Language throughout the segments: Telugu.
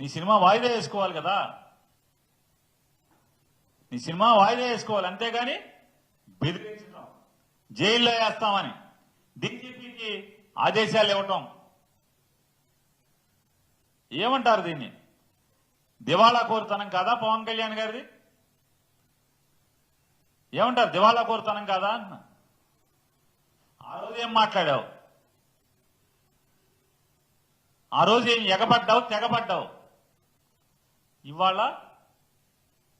నీ సినిమా వాయిదా వేసుకోవాలి కదా. నీ సినిమా వాయిదా వేసుకోవాలి అంతేగాని బెదిరించడం జైల్లో వేస్తామని డీజీపీకి ఆదేశాలు ఇవ్వటం. ఏమంటారు దీన్ని? దివాళా కోరుతనం కాదా పవన్ కళ్యాణ్ గారిది? ఏమంటారు? దివాళా కోరుతనం కాదా అన్న? ఆ రోజు ఏం మాట్లాడావు? ఆ రోజు ఏం ఎగబడ్డావు తెగబడ్డావు? ఇవాళ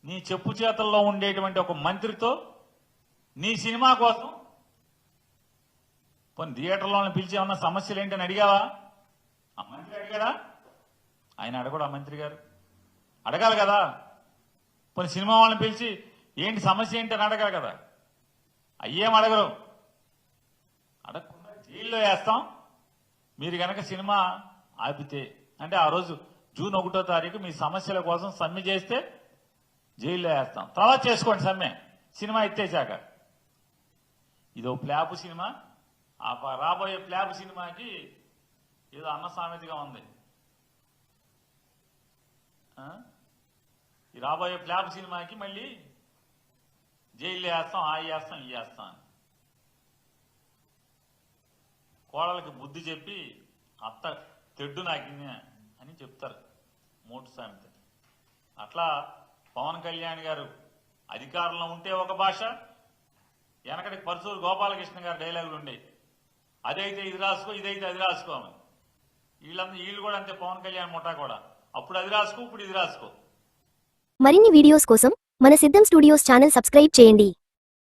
నీ చెప్పు చేతల్లో ఉండేటువంటి ఒక మంత్రితో నీ సినిమా కోసం కొన్ని థియేటర్లోనే పిలిచి ఏమన్నా సమస్యలు ఏంటని అడిగావా? ఆ మంత్రి అడిగాడా? ఆయన అడగడు ఆ మంత్రి గారు. అడగాలి కదా. కొన్ని సినిమా వాళ్ళని పిలిచి ఏంటి సమస్య ఏంటి అని అడగాలి కదా. అయ్యేం అడగరు. అడగకుండా జైల్లో వేస్తాం. మీరు కనుక సినిమా ఆపితే అంటే ఆ రోజు జూన్ ఒకటో తారీఖు మీ సమస్యల కోసం సమ్మె చేస్తే జైల్లో వేస్తాం. తర్వాత చేసుకోండి సమ్మె. సినిమా ఎత్తేసాక ఇదో ప్లాపు సినిమా. ఆ రాబోయే ప్లాపు సినిమాకి ఏదో అన్న సామెతగా ఉంది. ఆ? ఈ రాబోయే ప్లాపు సినిమాకి మళ్ళీ జైలు వేస్తాం ఆ వేస్తాం ఈ వేస్తాం అని. కోడలకి బుద్ధి చెప్పి అత్త తెడ్డు నాకింది చెప్తారు. మూటు సామెత. అట్లా పవన్ కళ్యాణ్ గారు అధికారంలో ఉంటే ఒక భాష వెనకటి పరసూరు గోపాలకృష్ణ గారు డైలాగులు ఉండేవి అదైతే ఇది రాసుకో ఇదైతే అది రాసుకో అని. వీళ్ళందరూ వీళ్ళు కూడా అంతే పవన్ కళ్యాణ్ ముఠా కూడా. అప్పుడు అది రాసుకో ఇప్పుడు ఇది రాసుకో. మరిన్ని వీడియోస్ కోసం మన సిద్ధం స్టూడియోస్ ఛానల్ సబ్స్క్రైబ్ చేయండి.